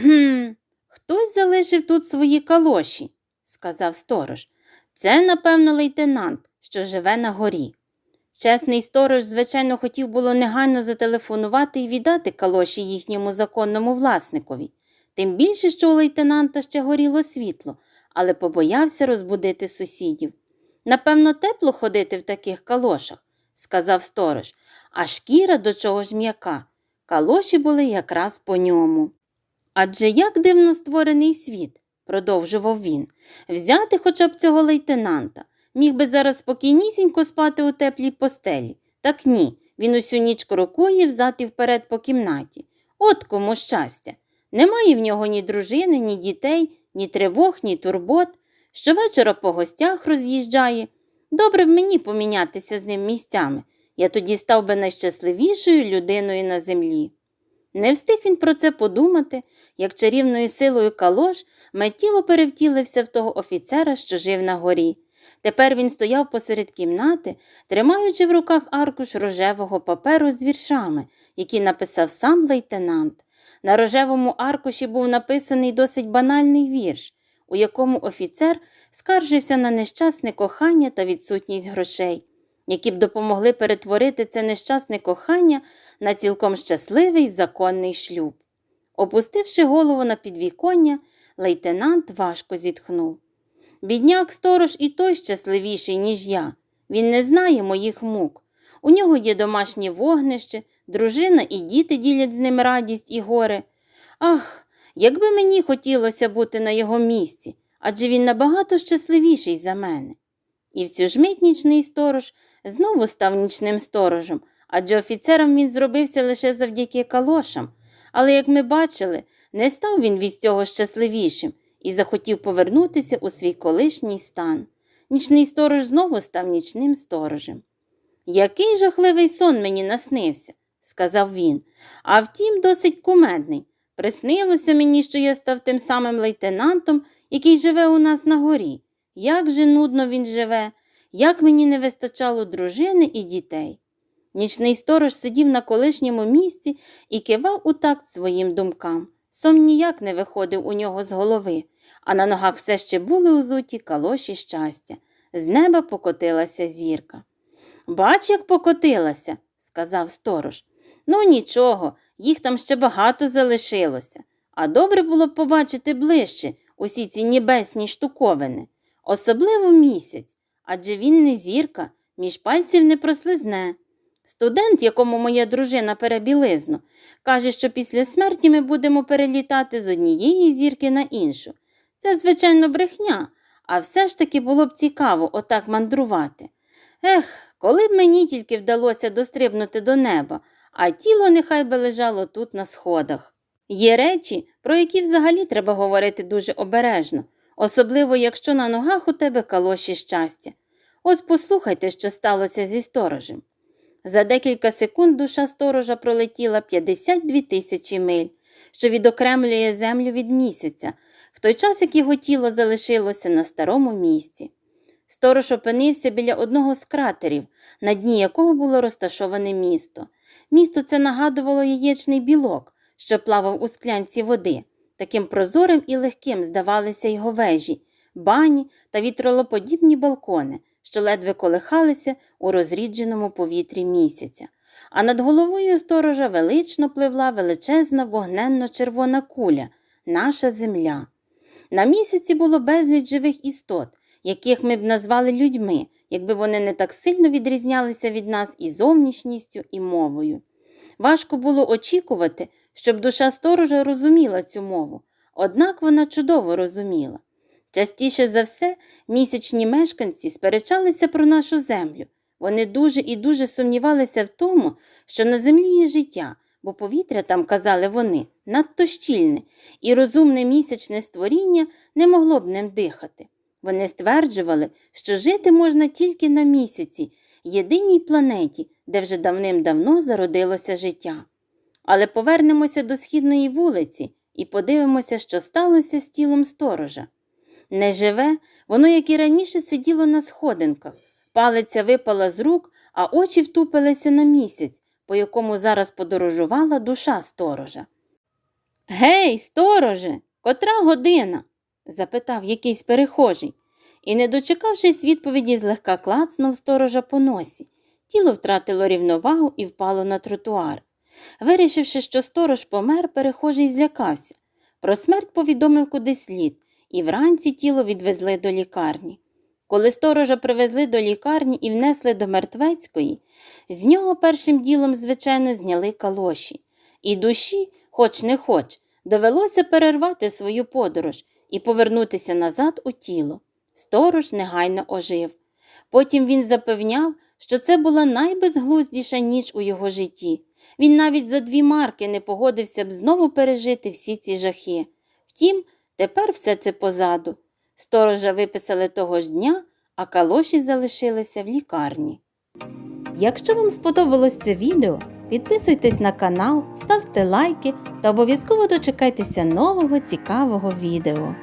Гм, хтось залишив тут свої калоші, сказав сторож. Це, напевно, лейтенант, що живе на горі. Чесний сторож, звичайно, хотів було негайно зателефонувати і віддати калоші їхньому законному власникові, тим більше, що у лейтенанта ще горіло світло, але побоявся розбудити сусідів. Напевно, тепло ходити в таких калошах, сказав сторож, а шкіра до чого ж м'яка. Калоші були якраз по ньому. Адже як дивно створений світ, продовжував він, взяти хоча б цього лейтенанта. Міг би зараз спокійнісінько спати у теплій постелі. Так ні, він усю ніч крокує взад і вперед по кімнаті. От кому щастя. Немає в нього ні дружини, ні дітей, ні тривог, ні турбот. Щовечора по гостях роз'їжджає. Добре б мені помінятися з ним місцями. Я тоді став би найщасливішою людиною на землі. Не встиг він про це подумати, як чарівною силою калош миттєво перевтілився в того офіцера, що жив на горі. Тепер він стояв посеред кімнати, тримаючи в руках аркуш рожевого паперу з віршами, які написав сам лейтенант. На рожевому аркуші був написаний досить банальний вірш, у якому офіцер скаржився на нещасне кохання та відсутність грошей, які б допомогли перетворити це нещасне кохання на цілком щасливий законний шлюб. Опустивши голову на підвіконня, лейтенант важко зітхнув. Бідняк сторож і той щасливіший, ніж я. Він не знає моїх мук. У нього є домашнє вогнище, дружина і діти ділять з ним радість і горе. Ах, якби мені хотілося бути на його місці, адже він набагато щасливіший за мене. І в цю ж мить нічний сторож знову став нічним сторожем, адже офіцером він зробився лише завдяки калошам. Але, як ми бачили, не став він від цього щасливішим і захотів повернутися у свій колишній стан. Нічний сторож знову став нічним сторожем. Який жахливий сон мені наснився, сказав він, а втім, досить кумедний. Приснилося мені, що я став тим самим лейтенантом, який живе у нас на горі. Як же нудно він живе, як мені не вистачало дружини і дітей. Нічний сторож сидів на колишньому місці і кивав у такт своїм думкам. Сон ніяк не виходив у нього з голови, а на ногах все ще були узуті калоші щастя. З неба покотилася зірка. Бач, як покотилася, сказав сторож. Ну, нічого, їх там ще багато залишилося, а добре було б побачити ближче усі ці небесні штуковини, особливо місяць, адже він не зірка, між пальців не прослизне. Студент, якому моя дружина перебілизну, каже, що після смерті ми будемо перелітати з однієї зірки на іншу. Це, звичайно, брехня, а все ж таки було б цікаво отак мандрувати. Ех, коли б мені тільки вдалося дострибнути до неба, а тіло нехай би лежало тут на сходах. Є речі, про які взагалі треба говорити дуже обережно, особливо якщо на ногах у тебе калоші щастя. Ось послухайте, що сталося зі сторожем. За декілька секунд душа сторожа пролетіла 52 тисячі миль, що відокремлює землю від місяця, в той час як його тіло залишилося на старому місці. Сторож опинився біля одного з кратерів, на дні якого було розташоване місто. Місто це нагадувало яєчний білок, що плавав у склянці води. Таким прозорим і легким здавалися його вежі, бані та вітролоподібні балкони, що ледве колихалися у розрідженому повітрі місяця. А над головою сторожа велично пливла величезна вогненно-червона куля, наша земля. На місяці було безліч живих істот, яких ми б назвали людьми, якби вони не так сильно відрізнялися від нас і зовнішністю, і мовою. Важко було очікувати, щоб душа сторожа розуміла цю мову, однак вона чудово розуміла. Частіше за все, місячні мешканці сперечалися про нашу землю. Вони дуже і дуже сумнівалися в тому, що на землі є життя, бо повітря там, казали вони, надто щільне, і розумне місячне створіння не могло б ним дихати. Вони стверджували, що жити можна тільки на місяці, єдиній планеті, де вже давним-давно зародилося життя. Але повернемося до східної вулиці і подивимося, що сталося з тілом сторожа. Неживе, воно, як і раніше, сиділо на сходинках, палиця випала з рук, а очі втупилися на місяць, по якому зараз подорожувала душа сторожа. Гей, стороже, котра година? запитав якийсь перехожий, і, не дочекавшись відповіді, злегка клацнув сторожа по носі. Тіло втратило рівновагу і впало на тротуар. Вирішивши, що сторож помер, перехожий злякався. Про смерть повідомив куди слід, і вранці тіло відвезли до лікарні. Коли сторожа привезли до лікарні і внесли до мертвецької, з нього першим ділом, звичайно, зняли калоші. І душі, хоч не хоч, довелося перервати свою подорож і повернутися назад у тіло. Сторож негайно ожив. Потім він запевняв, що це була найбезглуздіша ніч у його житті. Він навіть за дві марки не погодився б знову пережити всі ці жахи. Втім, тепер все це позаду. Сторожа виписали того ж дня, а калоші залишилися в лікарні. Якщо вам сподобалось це відео, підписуйтесь на канал, ставте лайки та обов'язково дочекайтеся нового цікавого відео.